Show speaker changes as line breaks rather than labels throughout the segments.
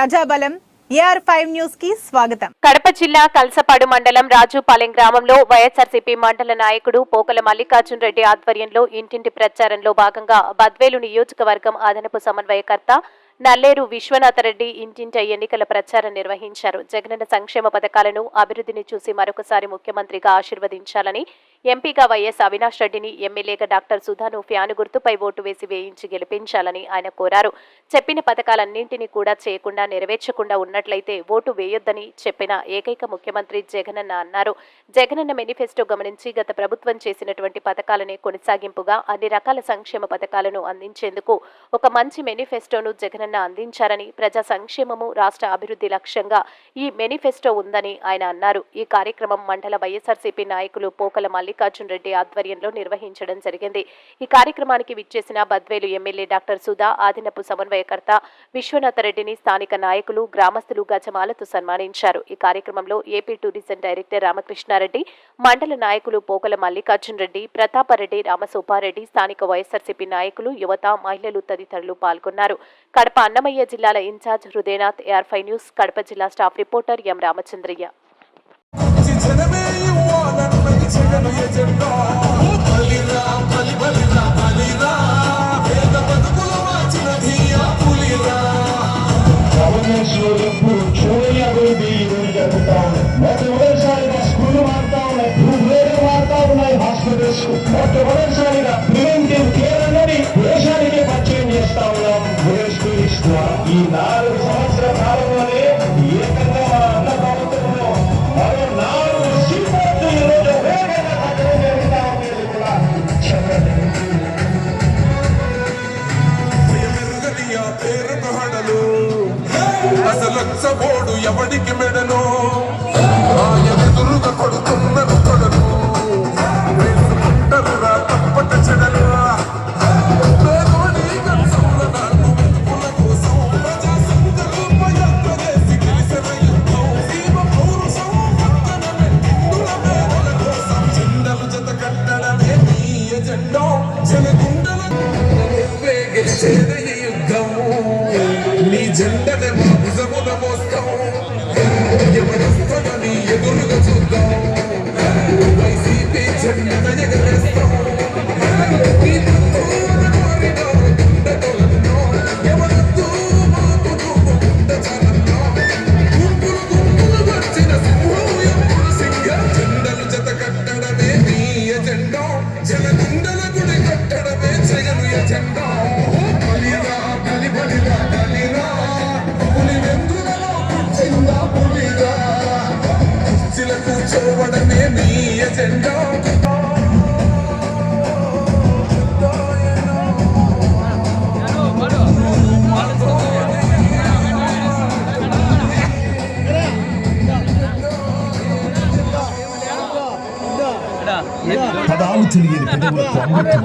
ప్రజాబలం AR five న్యూస్కి స్వాగతం.
కడప జిల్లా కల్సపాడు మండలం రాజుపాలెం గ్రామంలో వైఎస్ఆర్సీపీ మండల నాయకుడు పోకల మల్లికార్జున్ రెడ్డి ఆధ్వర్యంలో ఇంటింటి ప్రచారంలో భాగంగా బద్వేలు నియోజకవర్గం అదనపు సమన్వయకర్త నల్లేరు విశ్వనాథరెడ్డి ఇంటింట ఎన్నికల ప్రచారం నిర్వహించారు. జగనన్న సంక్షేమ పథకాలను అభివృద్ధిని చూసి మరొకసారి ముఖ్యమంత్రిగా ఆశీర్వదించాలని ఎంపీగా వైఎస్ అవినాష్ రెడ్డిని ఎమ్మెల్యేగా డాక్టర్ సుధాను ఫ్యాను గుర్తుపై ఓటు వేసి వేయించి గెలిపించాలని ఆయన కోరారు. చెప్పిన పథకాలన్నింటినీ కూడా చేయకుండా నెరవేర్చకుండా ఉన్నట్లయితే ఓటు వేయొద్దని చెప్పిన ఏకైక ముఖ్యమంత్రి జగనన్న అన్నారు. జగనన్న మేనిఫెస్టో గమనించి గత ప్రభుత్వం చేసినటువంటి పథకాలనే కొనసాగింపుగా అన్ని రకాల సంక్షేమ పథకాలను అందించేందుకు ఒక మంచి మేనిఫెస్టోను జగనన్న అందించారని ప్రజా సంక్షేమము రాష్ట్ర అభివృద్ధి లక్ష్యంగా ఈ మేనిఫెస్టో ఉందని ఆయన అన్నారు. ఈ కార్యక్రమం మండల వైఎస్ఆర్సీపీ నాయకులు పోకల మల్లికార్జున్ రెడ్డి ఆధ్వర్యంలో నిర్వహించడం జరిగింది. ఈ కార్యక్రమానికి విచ్చేసిన బద్వేలు ఎమ్మెల్యే డాక్టర్ సుధా ఆదినపు సమన్వయకర్త విశ్వనాథరెడ్డిని స్థానిక నాయకులు గ్రామస్తులు గజమాలతో సన్మానించారు. ఈ కార్యక్రమంలో ఏపీ టూరిజం డైరెక్టర్ రామకృష్ణారెడ్డి మండల నాయకులు పోకల మల్లికార్జున్ రెడ్డి ప్రతాపరెడ్డి రామసుబ్బారెడ్డి స్థానిక వైఎస్ఆర్సీపీ నాయకులు యువత మహిళలు తదితరులు పాల్గొన్నారు. కడప అన్నమయ్య జిల్లాల ఇన్ఛార్జ్ హృదయనాథ్ ఏఆర్ఫై న్యూస్ కడప జిల్లా
staff reporter M Ramachandraiah Thank you. నీ
పదాలు తెలియని పెదవులకు అమృతం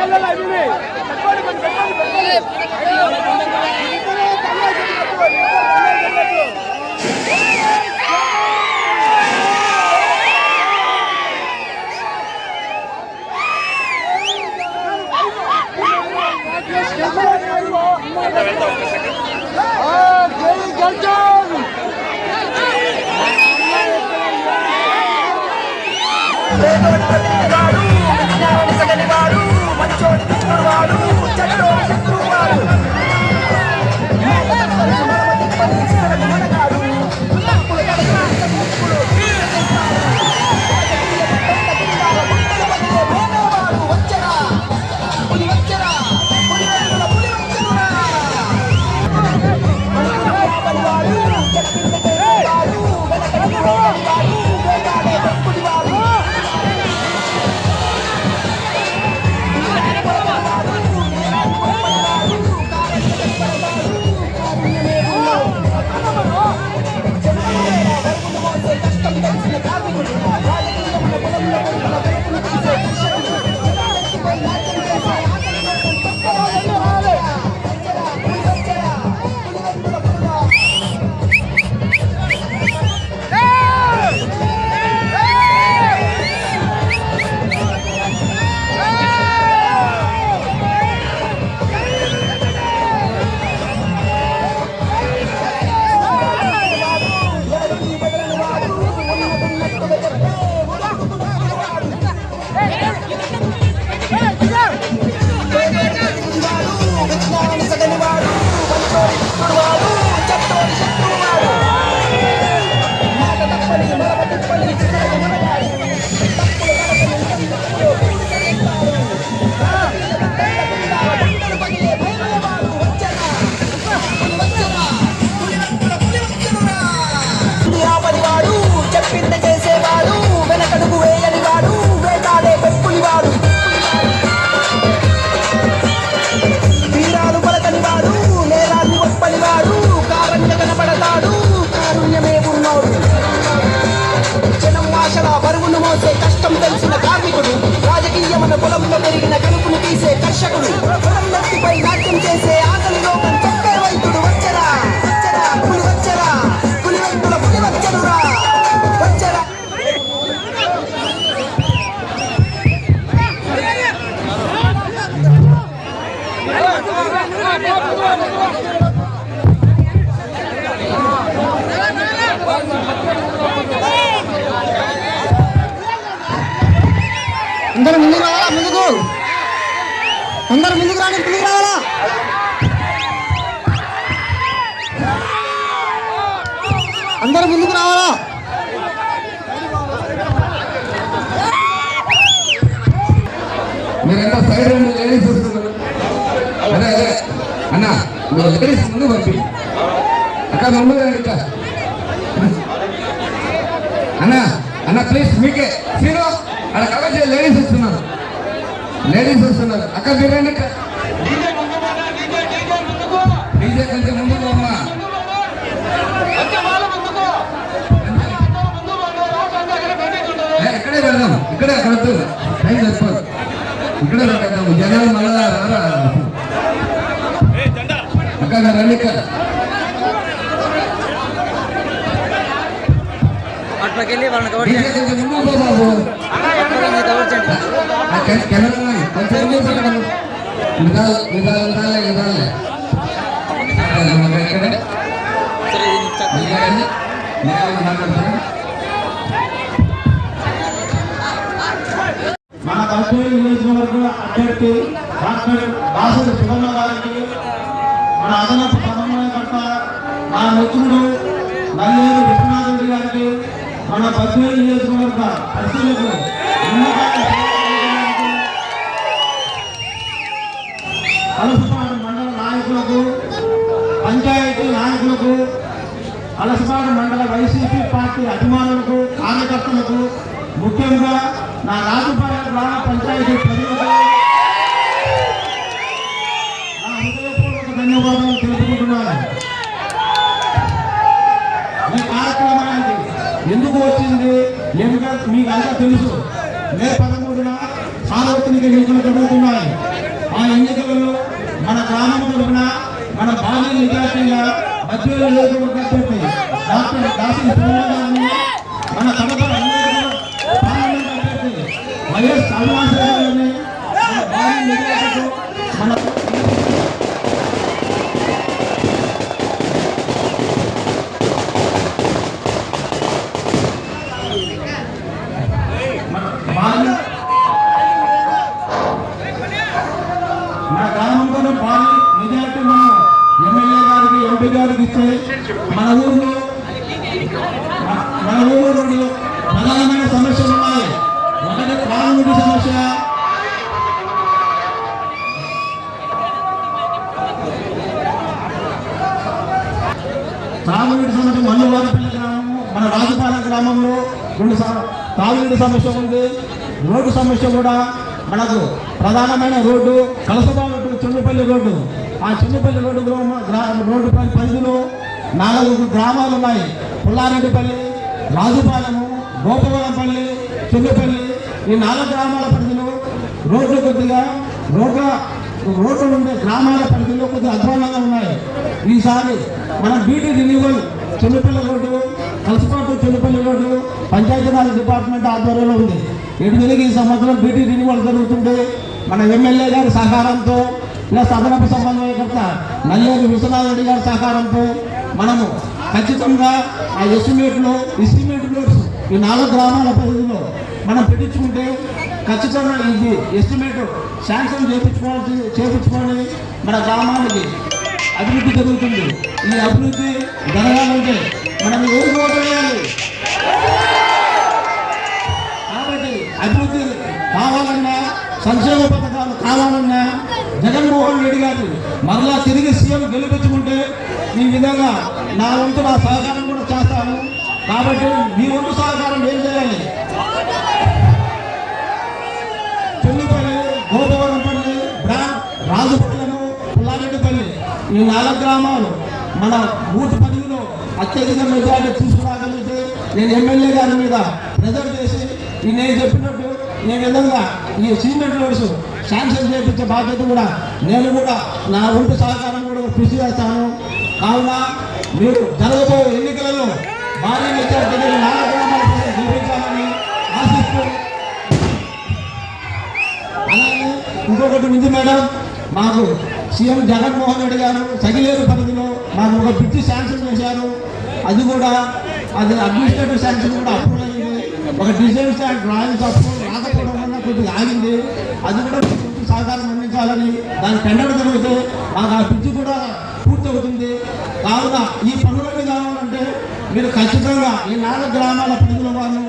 يلا لاعبين దర్శకుడు. తీసే నాట్యం చేసే ఆకలి రోగం చెప్పే వైద్యుడు వచ్చరా వచ్చరా పులి వచ్చరా పులి వచ్చరురా వచ్చరా అందరూ ముందుగా అందరు ముందుకు రాని ముందుకు రావాలా? అందరు ముందుకు రావాలా?
మీరంతా సైడ్ రెండు లేడీస్ వస్తున్నారు అదే అదే. అన్న మీరు లేడీస్ ముందు పంపి. అక్క ముందు అక్క అన్న అన్న ప్లీజ్ మీకే. సీరో అక్కడ కవర్ చేయ లేడీస్ వస్తున్నారు. లేడీస్ వస్తున్నారు. అక్క మీరు రండి అక్క. డీజే కొంచెం ముందుకు అమ్మా ఇక్కడే వెళ్దాం ఇక్కడే అక్కడ టైం సరిపోదు. ఇక్కడే పెట్టేద్దాం జనాలు మళ్ళా రారా? అక్క రండి అక్క.
అట్లకెళ్ళి వాళ్ళని కవర్
బాబు
చేయండి.
ఆ కె- కెమెరా
మన కల్చర్ నియోజకవర్గ అభ్యర్థి డాక్టర్ దాసుడు శివన్న గారికి మన అదనపు సమన్వయకర్త నా మిత్రుడు నల్లేరు విశ్వనాథ్ రెడ్డి గారికి మన బద్వేలు నియోజకవర్గ పరిశీలకు అలసపాడు మండల నాయకులకు పంచాయతీ నాయకులకు అలసపాడు మండల వైసీపీ పార్టీ అభిమానులకు కార్యకర్తలకు ముఖ్యంగా నా రాజుపాలెం గ్రామ పంచాయతీ ప్రజలకు నా హృదయపూర్వక ధన్యవాదాలు తెలుపుకుంటున్నాను. ఈ కార్యక్రమానికి ఎందుకు వచ్చింది? ఏమిటో మీకు అంతా తెలుసు. మే పదమూడున సార్వత్రిక ఎన్నికలు జరుగుతున్నాయి. ఆ ఎన్నికలలో మన గ్రామం తరఫున మన బాల్య నిజాతీయ మధ్యలో నియోజకవర్గ అభ్యర్థి డాక్టర్ దాసి గారిని మన కడప వైఎస్ శ్రీనివాస గారిని మన మన మన గ్రామంలో భారీ మెజార్టీ మనం ఎమ్మెల్యే గారికి ఎంపీ గారికి ఇస్తే మన ఊరిలో మన- ఊరిలో రెండు ప్రధానమైన సమస్యలు ఉన్నాయి. ఒకటి త్రాగునీటి సమస్య. తాగునీటి సమస్య మల్లువారిపల్లి గ్రామము మన రాజుపాలెం గ్రామంలో రెండు సమ- తాగునీటి సమస్య ఉంది. రోడ్డు సమస్య కూడా మనకు ప్రధానమైన రోడ్డు కలసబాబు టు రోడ్డు. ఆ చిన్నపల్లి రోడ్డు గ్రామ రోడ్డు పరిధిలో నాలుగు గ్రామాలు ఉన్నాయి. పుల్లారెడ్డిపల్లి రాజుపాలెము గోపవరంపల్లి చిన్నపల్లి. ఈ నాలుగు గ్రామాల పరిధిలో రోడ్లు కొద్దిగా రోడ్ల రోడ్లు ఉండే గ్రామాల పరిధిలో కొద్దిగా అధ్వానంగా ఉన్నాయి. ఈసారి మన BT renewal Chinnapalli road Kalasapadu Chinnapalli road Panchayati Raj department ఆధ్వర్యంలో ఉంది. ఎటు తిరిగి ఈ సంవత్సరం బీటీ రిన్యూవల్ జరుగుతుంటే మన ఎమ్మెల్యే గారి సహకారంతో ప్లస్ అదనపు సమన్వయకర్త నల్లేరు విశ్వనాథ్ రెడ్డి గారి సహకారంతో మనము ఖచ్చితంగా ఆ ఎస్టిమేట్లో ఎస్టిమేట్ ప్లేట్స్ ఈ నాలుగు గ్రామాల పరిధిలో మనం పెట్టించుకుంటే ఖచ్చితంగా ఇది ఎస్టిమేట్ శాంక్షన్ చేయించుకోవాల్సి చేయించుకొని మన గ్రామానికి అభివృద్ధి జరుగుతుంది. ఈ అభివృద్ధి జరగాలంటే మనం ఏం ఓటు కాబట్టి అభివృద్ధి సంక్షేమ పథకాలు కావాలన్నా జగన్మోహన్ రెడ్డి గారు మరలా తిరిగి సీఎం గెలిపించుకుంటే ఈ విధంగా నా వంతు నా సహకారం కూడా చేస్తాను. కాబట్టి మీ వంతు సహకారం ఏం చేయాలి? చెల్లిపల్లి గోపవరంపల్లి బ్రాండ్ పుల్లారెడ్డిపల్లి ఈ నాలుగు గ్రామాలు మన బూత్ పదవిలో అత్యధిక మెజార్టీ తీసుకురాగలిగితే నేను ఎమ్మెల్యే గారి మీద ప్రెజర్ చేసి ఈ నేను చెప్పినట్టు ఈ విధంగా ఈ సీనియర్ రోడ్స్ శాంక్షన్ చేయించే బాధ్యత కూడా నేను కూడా నా వంతు సహకారం కూడా కృషి చేస్తాను. కావున మీరు జరగబోయే ఎన్నికలలో భారీ మెజార్టీని నాలుగు గెలిపించాలని ఆశిస్తూ అలాగే ఇంకొకటి ఉంది మేడం మాకు సీఎం జగన్మోహన్ రెడ్డి గారు తగిలేరు పరిధిలో మాకు ఒక బ్రిడ్జి శాంక్షన్ చేశారు. అది కూడా అది అడ్మినిస్ట్రేటివ్ శాంక్షన్ కూడా అప్రూవ్ అయింది. ఒక డిజైన్ డ్రాయింగ్స్ అప్రూవ్ కొద్దిగా ఆగింది. అది కూడా కొంచెం సహకారం అందించాలని దాని టెండర్ జరిగితే మాకు ఆ బ్రిడ్జి కూడా పూర్తి అవుతుంది కావున ఈ పనులన్నీ కావాలంటే మీరు ఖచ్చితంగా ఈ నాలుగు గ్రామాల ప్రజల వాళ్ళు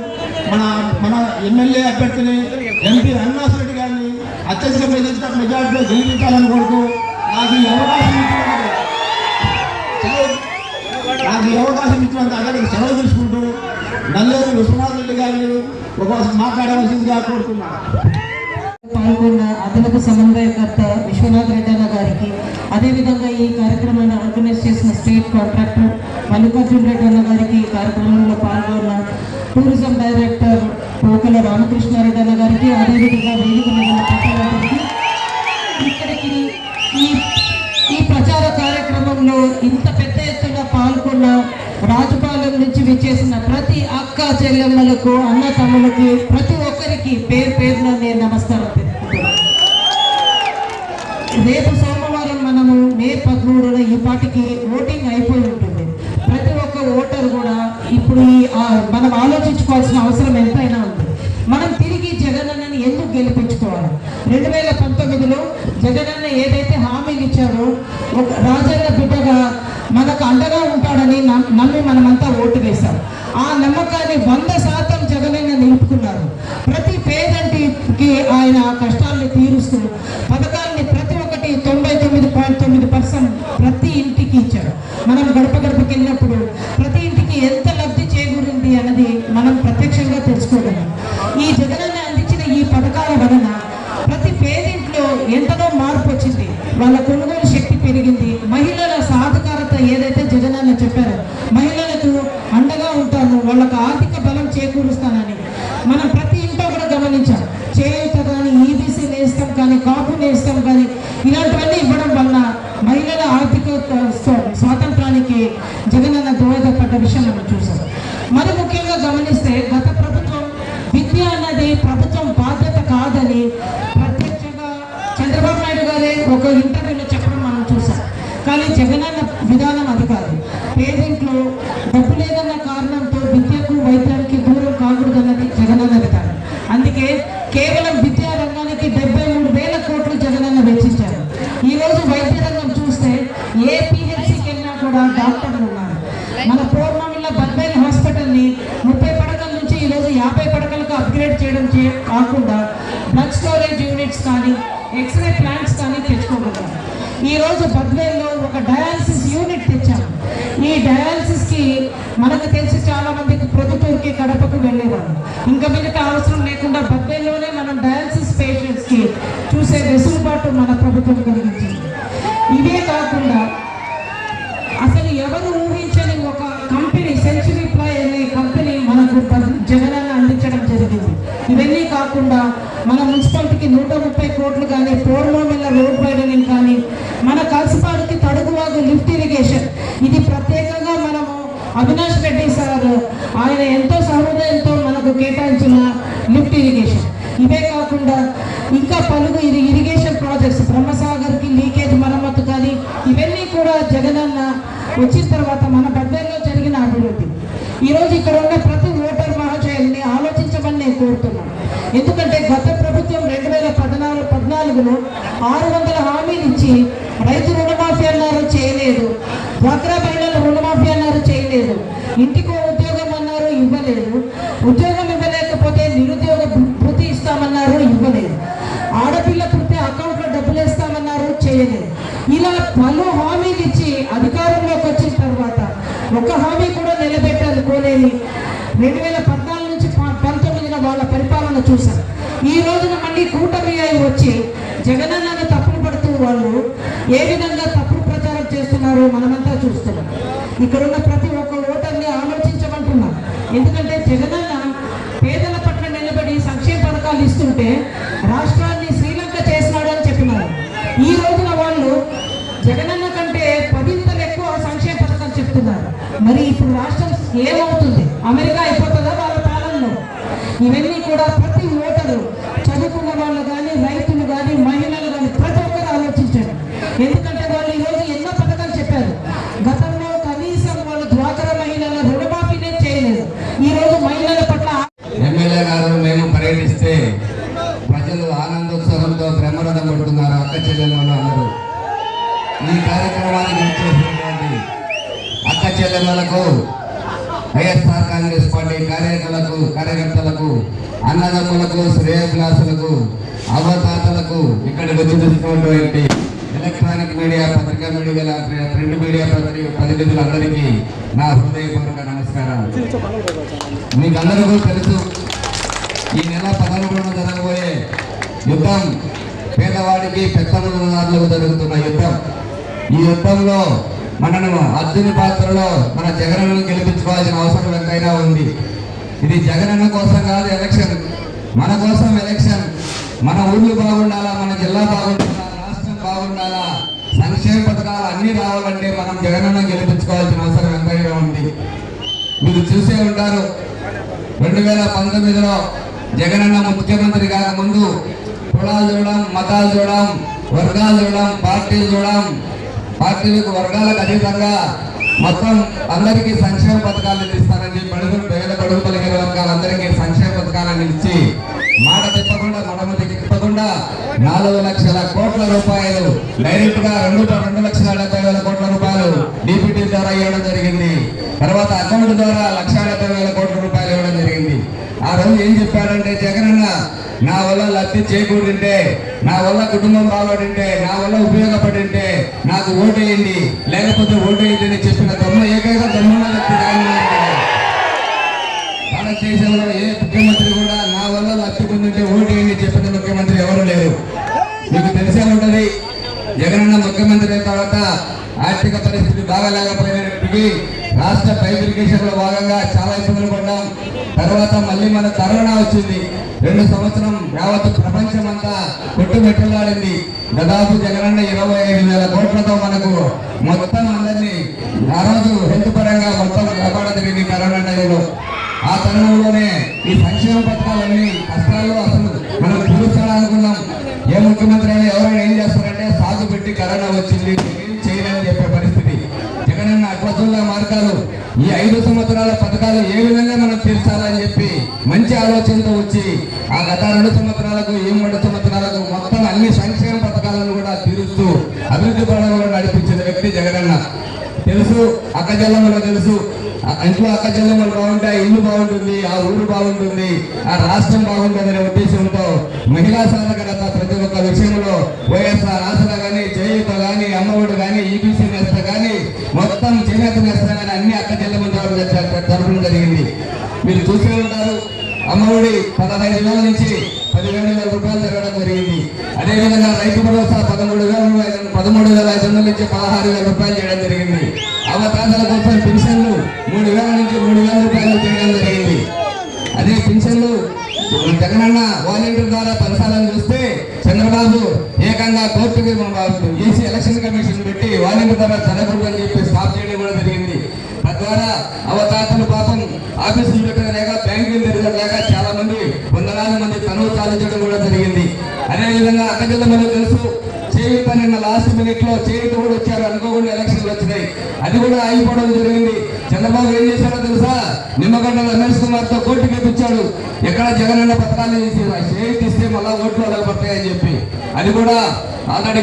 మన మన ఎమ్మెల్యే అభ్యర్థిని ఎంపీ అవినాష్ రెడ్డి గారిని అత్యధిక మెజార్టీ మెజార్టీలో గెలిపించాలని కోరుతూ
పాల్గొన్న అదనపు సమన్వయకర్త విశ్వనాథ్ రెడ్డన్న గారికి అదేవిధంగా ఈ కార్యక్రమాన్ని ఆర్గనైజ్ చేసిన స్టేట్ కాంట్రాక్టర్ మల్లికార్జున రెడ్డి అన్న గారికి ఈ కార్యక్రమంలో పాల్గొన్న టూరిజం డైరెక్టర్ పోకల రామకృష్ణారెడ్డి అన్న గారికి అదేవిధంగా వేదిక ఇక్కడికి ఈ ఈ ప్రచార కార్యక్రమంలో ఇంత పెద్ద ఎత్తున పాల్గొన్న రాజపాలెం నుంచి విచ్చేసిన ప్రతి అక్క చెల్లెమ్మలకు అన్న తమ్ములకి ప్రతి అందరికీ పేరు పేరున నేను నమస్కారం రేపు సోమవారం మనము మే పదమూడున ఈ పాటికి ఓటింగ్ అయిపోయి ఉంటుంది. ప్రతి ఒక్క ఓటర్ కూడా ఇప్పుడు ఈ మనం ఆలోచించుకోవాల్సిన అవసరం ఎంతైనా ఉంది. మనం తిరిగి జగనన్నని ఎందుకు గెలిపించుకోవాలి? రెండు వేల పంతొమ్మిదిలో జగనన్న ఏదైతే హామీలు ఇచ్చారో ఒక రాజన్న బిడ్డగా మనకు అండగా ఉంటాడని నమ్మి మనమంతా ఓటు వేశాం. ఆ నమ్మకాన్ని వంద శాతం జగనన్న నిలుపుకున్నారు. ప్రతి పేదంటికి ఆయన కష్టాల్ని తీరుస్తూ పథకాల్ని ప్రతి ఒక్కటి తొంభై తొమ్మిది పాయింట్ తొమ్మిది పర్సెంట్ ప్రతి ఇంటికి ఇచ్చారు. మనం గడప గడపకి వెళ్ళినప్పుడు కాపు కానీ ఇలాంటివన్నీ ఇవ్వడం వల్ల మహిళల ఆర్థిక స్వాతంత్రానికి స్వాతంత్రానికి జగనన్న దోహదపడ్డ విషయం మనం చూసాం మరి అప్గ్రేడ్ కాకుండా బ్లడ్ స్టోరేజ్ యూనిట్స్ కానీ ఎక్స్రే ప్లాంట్స్ కానీ తెచ్చుకోగలరు ఈరోజు బద్వేల్లో ఒక డయాలసిస్ యూనిట్ తెచ్చాము ఈ డయాలసిస్కి మనకు తెలిసి చాలా మందికి ప్రొద్దుటూరుకి కడపకు వెళ్ళేవారు. ఇంకా మిగతా అవసరం లేకుండా బద్వేల్లోనే మనం డయాలసిస్ పేషెంట్స్కి చూసే వెసులుబాటు మన ప్రభుత్వం కలిగించింది. ఇదే కాదు అవినాష్ రెడ్డి సార్ ఆయన ఎంతో సహృదయంతో మనకు కేటాయించిన లిఫ్ట్ ఇరిగేషన్. ఇవే కాకుండా ఇంకా పలుగు ఇది ఇరిగేషన్ ప్రాజెక్ట్స్ బ్రహ్మసాగర్కి లీకేజ్ మరమ్మతు కానీ ఇవన్నీ కూడా జగనన్న వచ్చిన తర్వాత మన పెద్దల్లో జరిగిన అభివృద్ధి. ఈరోజు ఇక్కడ ఉన్న ప్రతి ఓటర్ మహాశయుల్ని ఆలోచించమని నేను కోరుతున్నాను. ఎందుకంటే గత ప్రభుత్వం రెండు వేల పద్నాలుగు పద్నాలుగులో ఆరు వందల హామీలు ఇచ్చి రైతు రుణమాఫీ అన్నారు చేయలేదు. డ్వాక్రా మహిళలు రుణమాఫీ అన్నారు చేయలేదు. ఇంటికో ఉద్యోగం అన్నారు ఇవ్వలేదు. ఉద్యోగం ఇవ్వలేకపోతే నిరుద్యోగ భృతి ఇస్తామన్నారు ఇవ్వలేదు. ఆడపిల్ల పుట్టే అకౌంట్లో డబ్బులు వేస్తామన్నారు చేయలేదు. ఇలా పలు హామీలు ఇచ్చి అధికారంలోకి వచ్చిన తర్వాత ఒక హామీ కూడా నిలబెట్టాలనుకోలేని రెండు వేల వాళ్ళ చూసాం ఈ రోజున మళ్ళీ కూటమి అయి వచ్చి జగనన్నను తప్పులు పడుతూ వాళ్ళు ఏ విధంగా తప్పుడు ప్రచారం చేస్తున్నారో మనమంతా చూస్తున్నాం. ఇక్కడ ఉన్న ప్రతి ఒక్క ఓటర్ని ఆలోచించమంటున్నాం. ఎందుకంటే జగనన్న పేదల పట్ల నిలబడి సంక్షేమ పథకాలు ఇస్తుంటే రాష్ట్రాన్ని శ్రీలంక చేసినాడు అని చెప్పినారు ఈ రోజున వాళ్ళు జగనన్న కంటే పదింతలు ఎక్కువ సంక్షేమ పథకాలు చెప్తున్నారు. మరి ఇప్పుడు రాష్ట్రం ఏమవుతుంది? అమెరికా
కార్యక్రమానికి ఇచ్చేసినటువంటి అక్క చెల్లెమ్మలకు వైఎస్ఆర్ కాంగ్రెస్ పార్టీ కార్యకర్తలకు కార్యకర్తలకు అన్నదమ్ములకు శ్రేయభిలాసులకు అవతాతలకు ఇక్కడికి వచ్చినటువంటి ఎలక్ట్రానిక్ మీడియా పత్రికా మీడియా ప్రింట్ మీడియా ప్రతి ప్రతినిధులందరికీ నా హృదయపూర్వక నమస్కారాలు. మీకు అందరికీ తెలుసు ఈ నెల పదమూడున జరగబోయే యుద్ధం పేదవాడికి పెద్ద జరుగుతున్న యుద్ధం. ఈ యుద్ధంలో మనను అర్జుని పాత్రలో మన జగనను గెలిపించుకోవాల్సిన అవసరం ఎంతైనా ఉంది. ఇది జగనన్న కోసం కాదు ఎలక్షన్. మన కోసం ఎలక్షన్. మన ఊళ్ళు బాగుండాలా మన జిల్లా బాగుండాలా రాష్ట్రం బాగుండాలా సంక్షేమ పథకాలు అన్నీ రావాలంటే మనం జగనన్న గెలిపించుకోవాల్సిన అవసరం ఎంతైనా ఉంది. మీరు చూసే ఉంటారు రెండు వేల పంతొమ్మిదిలో జగనన్న ముఖ్యమంత్రి కాకముందు కులాలు చూడడం మతాలు చూడడం వర్గాలు చూడడం పార్టీలు చూడడం పార్టీలకు వర్గాలకు అతీతంగా మొత్తం అందరికీ సంక్షేమ పథకాలు ఇస్తారని బడుగులు పేద బడుగు పలిగిన వర్గాలందరికీ సంక్షేమ పథకాలను ఇచ్చి మాట తిప్పకుండా మడమ తిప్పకుండా నాలుగు లక్షల కోట్ల రూపాయలు డైరెక్ట్గా రెండు రెండు లక్షల డెబ్బై వేల కోట్ల రూపాయలు డిపిటీ ద్వారా ఇవ్వడం జరిగింది. తర్వాత అకౌంట్ ద్వారా లక్ష డెబ్బై వేల కోట్ల రూపాయలు ఇవ్వడం జరిగింది. ఆ రోజు ఏం చెప్పాడంటే జగనన్న నా వల్ల లబ్ధి చేకూరింటే నా వల్ల కుటుంబం బాగుంటే నా వల్ల ఉపయోగపడింటే నాకు ఓటేయండి. లేకపోతే ఓటేయండి అని చెప్పిన దమ్మ ఏకైక దమ్మున్న వ్యక్తి భారతదేశంలో ఏ ముఖ్యమంత్రి కూడా నా వల్ల లబ్ధి పొందింటే ఓటేయండి చెప్పిన ముఖ్యమంత్రి ఎవరు లేరు. మీకు తెలిసే ఉంటది జగనన్న ముఖ్యమంత్రి అయిన తర్వాత ఆర్థిక పరిస్థితి బాగాలేకపోయినప్పటికీ రాష్ట్ర ఫైబ్రికేషన్లో భాగంగా చాలా ఇబ్బందులు పడ్డాం. తర్వాత మళ్ళీ మన కరోనా వచ్చింది. రెండు సంవత్సరం యావత్ ప్రపంచం అంతా కొట్టుమెట్టులాడింది. దాదాపు జగనన్న ఇరవై ఐదు వేల కోట్లతో మనకు మొత్తం అందరినీ ఆ రోజు హెల్త్ పరంగా మొత్తం కాపాడదిగింది కరోనా టైంలో ఆ తరుణంలోనే ఈ సంక్షేమ పథకాలన్నీ కష్టాల్లో అసలు మనం తీరుస్తాడనుకున్నాం ఏ ముఖ్యమంత్రి అయినా ఎవరైనా ఏం చేస్తారంటే సాగు పెట్టి కరోనా వచ్చింది ఏం చేయలేని చెప్పే పరిస్థితి. జగనన్న అడ్వజుల్లా మార్గాలు ఈ ఐదు సంవత్సరాల పథకాలు ఏ విధంగా మనం తీర్చాలని చెప్పి మంచి ఆలోచనతో వచ్చి ఆ గత రెండు సంవత్సరాలకు ఈ మూడు సంవత్సరాలకు మొత్తం అన్ని సంక్షేమ పథకాలను కూడా తీరుస్తూ అభివృద్ధి పడంలో నడిపించిన వ్యక్తి జగనన్న. తెలుసు అక్క తెలుసు. ఇంట్లో అక్క బాగుంటే ఆ ఇల్లు బాగుంటుంది ఆ ఊరు బాగుంటుంది ఆ రాష్ట్రం బాగుంటుందనే ఉద్దేశంతో మహిళా సాధకరత ప్రతి ఒక్క విషయంలో వైఎస్ఆర్ ఆసరా కానీ చేయూత కానీ అమ్మఒడు కానీ ఈబీసీ నేస్త కానీ మొత్తం చేనేత నేస్త కానీ అన్ని అక్క చెల్లెమ్మల తరపున జరపడం జరిగింది మీరు చూసే ఉంటారు నుండి పదహైదు వేల నుంచి పదిహేను వేల రూపాయలు జరగడం జరిగింది. అదేవిధంగా రైతు భరోసా పదమూడు వేల పదమూడు వేల ఐదు వందల నుంచి పదహారు వేల రూపాయలు చేయడం జరిగింది. అవకాశాల కోసం పెన్షన్లు మూడు వేల నుంచి మూడు వేల రూపాయలు చేయడం జరిగింది. అదే పెన్షన్లు జగనన్న వాలంటీర్ ద్వారా పంచాలని చూస్తే చంద్రబాబు ఏకంగా కోర్టుకి ఏసీ ఎలక్షన్ కమిషన్ పెట్టి వాలంటీర్ ద్వారా జరగకూడదు అని చెప్పి స్టాప్ చేయడం కూడా జరిగింది. తద్వారా అవతాతలు పాపం ఆఫీసులు పెట్టిన పెట్టలేక బ్యాంకులు తిరగలేక చాలా మంది వందలాది మంది తనువు చాలించడం కూడా జరిగింది. అదేవిధంగా అక్కజల్ల మనకు తెలుసు చేయుత నిన్న లాస్ట్ మినిట్లో చేయుత కూడా వచ్చారు అనుకోకుండా ఎలక్షన్లు వచ్చినాయి. అది కూడా ఆగిపోవడం జరిగింది. చంద్రబాబు ఏం చేశారో తెలుసా? నిమ్మగడ్డ రమేష్ కుమార్తో కోర్టు గెలిపించాడు ఎక్కడ జగన్ పథకాలు చేసి చేతి ఇస్తే మళ్ళా ఓట్లు వాళ్ళకి అని చెప్పి. అది కూడా ఆల్రెడీ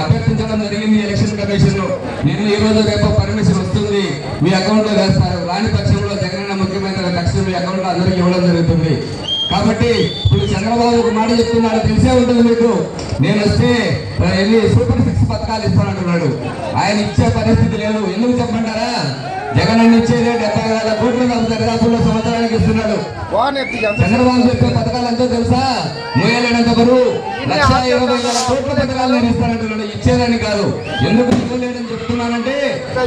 అభ్యర్థించడం జరిగింది ఎలక్షన్ కమిషన్లో నేను ఈ రోజు రేపు పర్మిషన్ వస్తుంది. మీ అకౌంట్లో వేస్తారు. రాని పక్షం జగనన్న ముఖ్యమంత్రి తక్షణం మీ అకౌంట్లో అందరికి ఇవ్వడం జరుగుతుంది. కాబట్టి ఇప్పుడు చంద్రబాబు ఒక మాట చెప్తున్నాడు తెలిసే ఉంటుంది మీకు. నేను వస్తే ఎన్ని సూపర్ సిక్స్ పథకాలు ఇస్తానంటున్నాడు. ఆయన ఇచ్చే పరిస్థితి లేదు. ఎందుకు చెప్పమంటారా? జగన్ అన్న ఇచ్చేదే డెబ్బై వేల కోట్లు నాకు దరిదాపుల్లో సంవత్సరానికి ఇస్తున్నాడు. చంద్రబాబు చెప్పే పథకాలు ఎంతో తెలుసా? మోయలేనంత బరువు. లక్ష ఇరవై వేల కోట్ల పథకాలు నేను ఇస్తానంటున్నాడు. ఇచ్చేదని కాదు. ఎందుకు ఇవ్వలేదని చెప్తున్నానంటే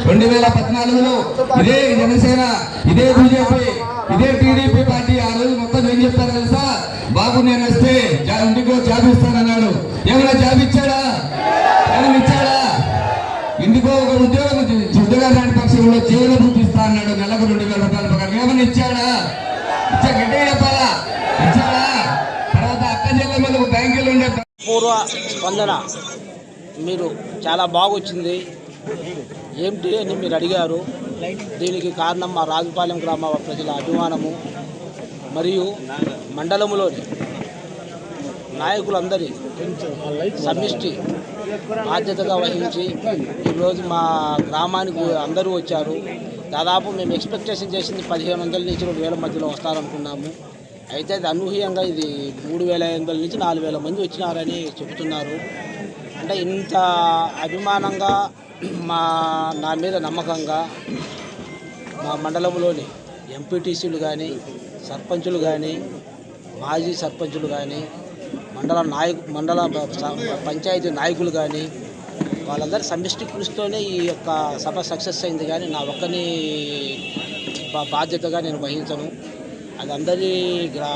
రెండు వేల పద్నాలుగులో ఇదే జనసేన ఇదే బీజేపీ ఇదే టీడీపీ పార్టీ. ఆ రోజు మొత్తం ఏం చెప్తారు తెలుసా? బాబు నేను వస్తే ఇంటికో జాబ్ ఇస్తానన్నాడు ఏమైనా జాబ్ ఇచ్చాడా ఏమైనా ఇచ్చాడా ఇందుకో ఒక ఉద్యోగం ఉద్యోగం రాని చూపిస్తా అన్నాడు. నెలకు రెండు వేల రూపాయల ప్రకారం ఏమని ఇచ్చాడా? ఇచ్చా గట్టిగా చెప్పాలా? ఇచ్చాడా? తర్వాత అక్క చెల్లె మీద బ్యాంకులు ఉండే
పూర్వ స్పందన. మీరు చాలా బాగొచ్చింది. ఏమిటి అని మీరు అడిగారు. దీనికి కారణం మా రాజుపాలెం గ్రామ ప్రజల అభిమానము. మరియు మండలంలోని నాయకులందరి సమిష్టి బాధ్యతగా వహించి ఈరోజు మా గ్రామానికి అందరూ వచ్చారు. దాదాపు మేము ఎక్స్పెక్టేషన్ చేసింది పదిహేను వందల నుంచి రెండు వేల మధ్యలో వస్తారనుకున్నాము. అయితే అది అనూహ్యంగా ఇది మూడు వేల ఐదు వందల నుంచి నాలుగు వేల మంది వచ్చినారని చెబుతున్నారు. అంటే ఇంత అభిమానంగా మా నా మీద నమ్మకంగా మా మండలంలోని ఎంపీటీసీలు కానీ సర్పంచులు కానీ మాజీ సర్పంచులు కానీ మండల నాయకు మండల పంచాయతీ నాయకులు కానీ వాళ్ళందరి సమిష్టి కృషితోనే ఈ యొక్క సభ సక్సెస్ అయింది కానీ నా ఒక్కని బాధ్యతగా నేను వహించను. అది అందరి గ్రా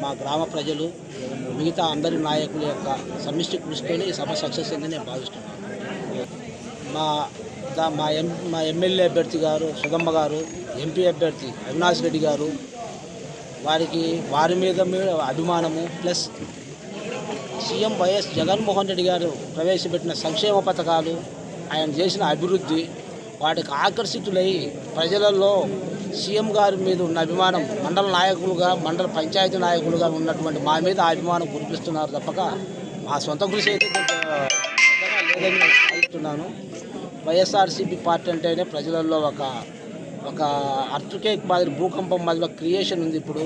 మా గ్రామ ప్రజలు మిగతా అందరి నాయకుల యొక్క సమిష్టి కృషితోనే ఈ సభ సక్సెస్ అయిందని నేను భావిస్తున్నాను. మా దా- మా ఎం మా ఎమ్మెల్యే అభ్యర్థి గారు సుధమ్మ గారు ఎంపీ అభ్యర్థి అవినాష్ రెడ్డి గారు వారికి వారి మీద మీద అభిమానము plus CM YS Jaganmohan Reddy గారు ప్రవేశపెట్టిన సంక్షేమ పథకాలు ఆయన చేసిన అభివృద్ధి వాటికి ఆకర్షితులై ప్రజలలో సీఎం గారి మీద ఉన్న అభిమానం మండల నాయకులుగా మండల పంచాయతీ నాయకులుగా ఉన్నటువంటి మా మీద ఆ అభిమానం కురిపిస్తున్నారు తప్పక మా సొంత కృషి అయితే లేదని అడుగుతున్నాను. వైఎస్ఆర్సీపీ పార్టీ అంటేనే ప్రజలలో ఒక ఒక అర్త్కేక్ మాదిరి భూకంపం మాదిరిలో క్రియేషన్ ఉంది ఇప్పుడు.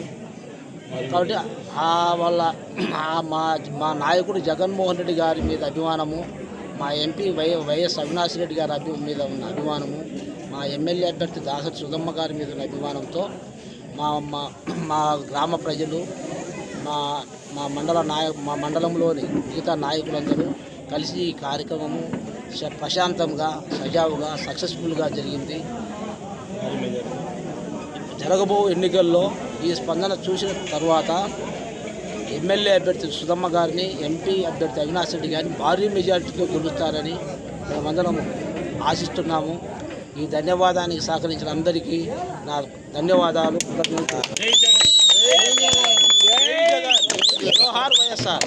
కాబట్టి ఆ వాళ్ళ మా మా నాయకుడు జగన్మోహన్ రెడ్డి గారి మీద అభిమానము మా MP Y YS Avinash Reddy గారి అభి మీద ఉన్న అభిమానము మా ఎమ్మెల్యే అభ్యర్థి దాసరి సుధమ్మ గారి మీద ఉన్న అభిమానంతో మా మా మా గ్రామ ప్రజలు మా మా మండల నాయ మా మండలంలోని మిగతా నాయకులందరూ కలిసి ఈ కార్యక్రమము శ- ప్రశాంతంగా సజావుగా సక్సెస్ఫుల్గా జరిగింది. జరగబో ఎన్నికల్లో ఈ స్పందన చూసిన తర్వాత ఎమ్మెల్యే అభ్యర్థి సుధమ్మ గారిని ఎంపీ అభ్యర్థి అవినాష్ రెడ్డి గారిని భారీ మెజార్టీతో గెలుస్తారని మేమందరం ఆశిస్తున్నాము. ఈ ధన్యవాదానికి సహకరించిన అందరికీ నా ధన్యవాదాలు. కృతజ్ఞతలు. వైఎస్ఆర్.